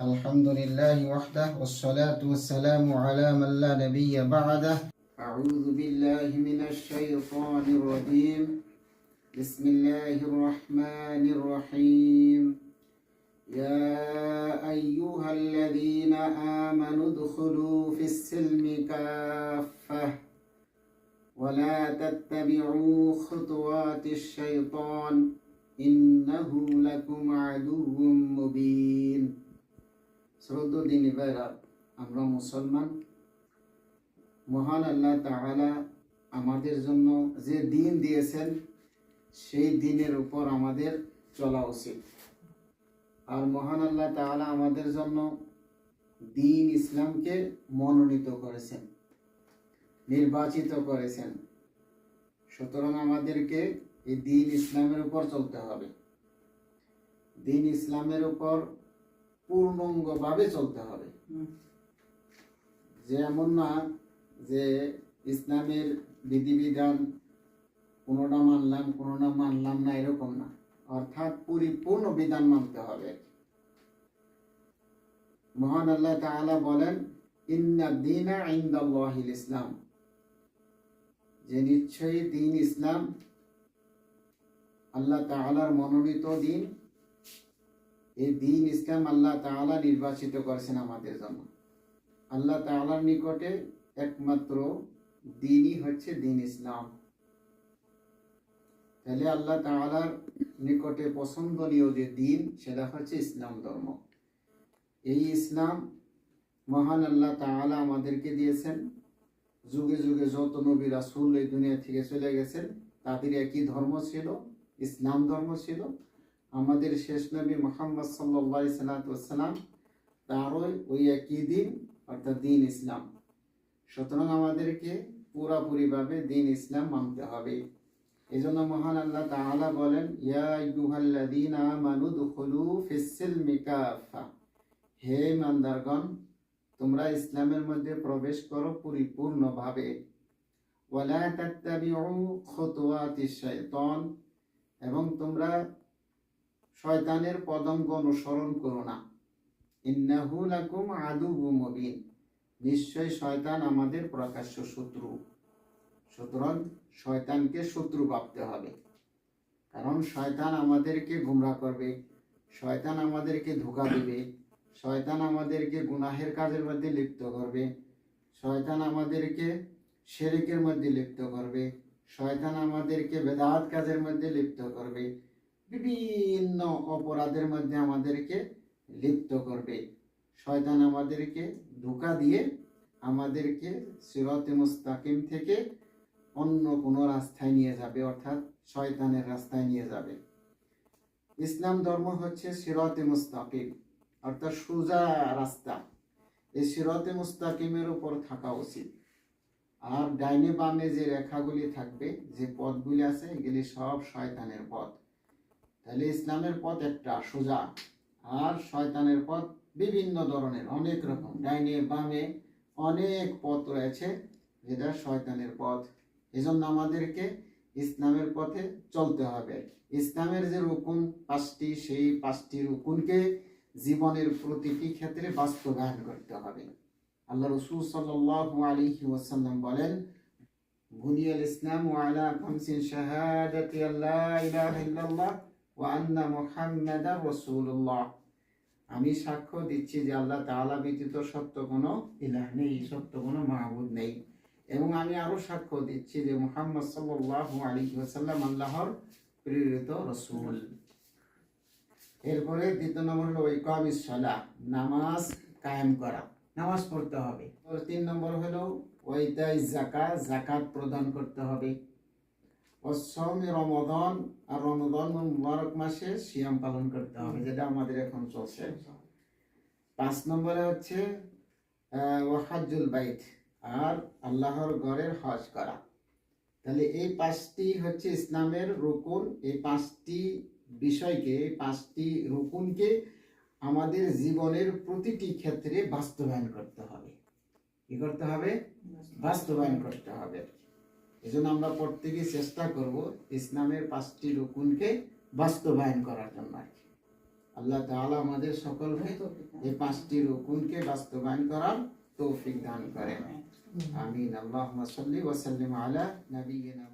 الحمد لله وحده والصلاة والسلام على من لا نبي بعده. أعوذ بالله من الشيطان الرجيم. بسم الله الرحمن الرحيم. يا أيها الذين آمنوا ادخلوا في السلم كافة. ولا تتبعوا خطوات الشيطان. إنه لكم عدو مبين. শ্রদ্ধ আমরা মুসলমান। মহান আল্লাহ তাআলা আমাদের জন্য যে দিন দিয়েছেন, সেই দিনের উপর আমাদের চলা উচিত। আর মহান আল্লাহ তাআলা আমাদের জন্য দিন ইসলামকে মনোনীত করেছেন, নির্বাচিত করেছেন। সুতরাং আমাদেরকে এই দিন ইসলামের উপর চলতে হবে। দিন ইসলামের উপর পূর্ণাঙ্গভাবে চলতে হবে। যে এমন না যে ইসলামের বিধিবিধান কোনোটা মানলাম কোনোটা মানলাম না এরকম না। অর্থাৎ পরিপূর্ণ বিধান মানতে হবে। মহান আল্লাহ তাআলা বলেন ইন্না দিনা ইনদাল্লাহিল ইসলাম। যে নিশ্চয়ই দিন ইসলাম আল্লাহ তাআলার মনোনীত দিন এই দিন ইসলাম আল্লাহ তাআলা নির্বাচিত করেছেন আমাদের জন্য। আল্লাহ তাআলার নিকটে একমাত্র দিনই হচ্ছে দিন ইসলাম। তাহলে আল্লাহ তাআলার নিকটে পছন্দনীয় যে দিন, সেটা হচ্ছে ইসলাম ধর্ম। এই ইসলাম মহান আল্লাহ তাআলা আমাদেরকে দিয়েছেন। যুগে যুগে যত নবী রাসূল এই দুনিয়া থেকে চলে গেছেন, তাদের একই ধর্ম ছিল, ইসলাম ধর্ম ছিল। আমাদের শেষ নবী মোহাম্মদ সাল্লাহ সাল্লাম তারই ওই একই দিন, অর্থাৎ দিন ইসলাম। সুতরাং আমাদেরকে পুরাপুরিভাবে দিন ইসলাম মানতে হবে। এই জন্য মহান আল্লাহ তাআলা বলেন হে ইমানদারগণ, তোমরা ইসলামের মধ্যে প্রবেশ করো পরিপূর্ণভাবে। এবং তোমরা শয়তানের পদঙ্গ অনুসরণ করো না। ইন্নাহু আদুউম মুবিন। নিশ্চয় শয়তান আমাদের প্রকাশ্য শত্রু। সুতরাং শয়তানকে শত্রু ভাবতে হবে। কারণ শয়তান আমাদেরকে গুমরা করবে, শয়তান আমাদেরকে ধোকা দেবে, শয়তান আমাদেরকে গুনাহের কাজের মধ্যে লিপ্ত করবে, শয়তান আমাদেরকে শেরিকের মধ্যে লিপ্ত করবে, শয়তান আমাদেরকে বেদাহাত কাজের মধ্যে লিপ্ত করবে বিভিন্ন অপরাধের মধ্যে আমাদেরকে লিপ্ত করবে। শয়তান আমাদেরকে ধোকা দিয়ে আমাদেরকে সিরতে মুস্তাকিম থেকে অন্য কোনো রাস্তায় নিয়ে যাবে, অর্থাৎ শয়তানের রাস্তায় নিয়ে যাবে। ইসলাম ধর্ম হচ্ছে সিরতে মুস্তাকিম, অর্থাৎ সোজা রাস্তা। এই সিরতে মুস্তাকিমের উপর থাকা উচিত। আর ডাইনে বামে যে রেখাগুলি থাকবে, যে পথগুলি আছে, এগুলি সব শয়তানের পথ। তাহলে ইসলামের পথ একটা সোজা আর শয়তানের পথ বিভিন্ন ধরনের, অনেক রকম। ডাইনে বামে অনেক পথ রয়েছে যেটা শয়তানের পথ। এজন্য আমাদেরকে ইসলামের পথে চলতে হবে। ইসলামের যে রুকুন, পাঁচটি, সেই পাঁচটি রুকুনকে জীবনের প্রতিটি ক্ষেত্রে বাস্তবায়ন করতে হবে। আল্লাহ রসুল সাল্লাল্লাহু আলাইহি ওয়াসাল্লাম বলেন, বুনিয়াল ইসলাম আলা খামসিন শাহাদাতি আল্লা ইলাহা ইল্লাল্লাহ। আমি সাক্ষ্য দিচ্ছি যে আল্লাহ তাআলা ব্যতীত সত্য কোনো ইলাহ নেই সত্য কোনো মাহবুদ নেই। এবং আমি আরও সাক্ষ্য দিচ্ছি যে মুহাম্মদ সাল্লাল্লাহু আলাইহি ওয়াসাল্লাম আল্লাহর প্রেরিত রসুল। এরপরে দ্বিতীয় নম্বর হলো ইকামিস সালাহ নামাজ কায়েম করা। নামাজ পড়তে হবে। তিন নম্বর হলো ওইতাই জাকা জাকাত প্রদান করতে হবে। অসমে রমদন আর রমদন মুবারক মাসে সিয়াম পালন করতে হবে যেটা আমাদের এখন চলছে। পাঁচ নম্বরে হচ্ছে ওয়াহাজুল বাইত আর আল্লাহর ঘরের হজ করা। তাহলে এই পাঁচটি হচ্ছে ইসলামের রুকুন। এই পাঁচটি বিষয়কে এই পাঁচটি রুকুনকে আমাদের জীবনের প্রতিটি ক্ষেত্রে বাস্তবায়ন করতে হবে। কি করতে হবে? বাস্তবায়ন করতে হবে। এই জন্য আমরা প্রত্যেকে চেষ্টা করব ইসলামের পাঁচটি রুকুনকে বাস্তবায়ন করার জন্য আর কি। আল্লাহ তাআলা আমাদের সকলকে এই পাঁচটি রুকুনকে বাস্তবায়ন করার তৌফিক দান করেন। আমি আল্লাহুম্মা সাল্লি ওয়া সাল্লিম আলা নাবিয়িনা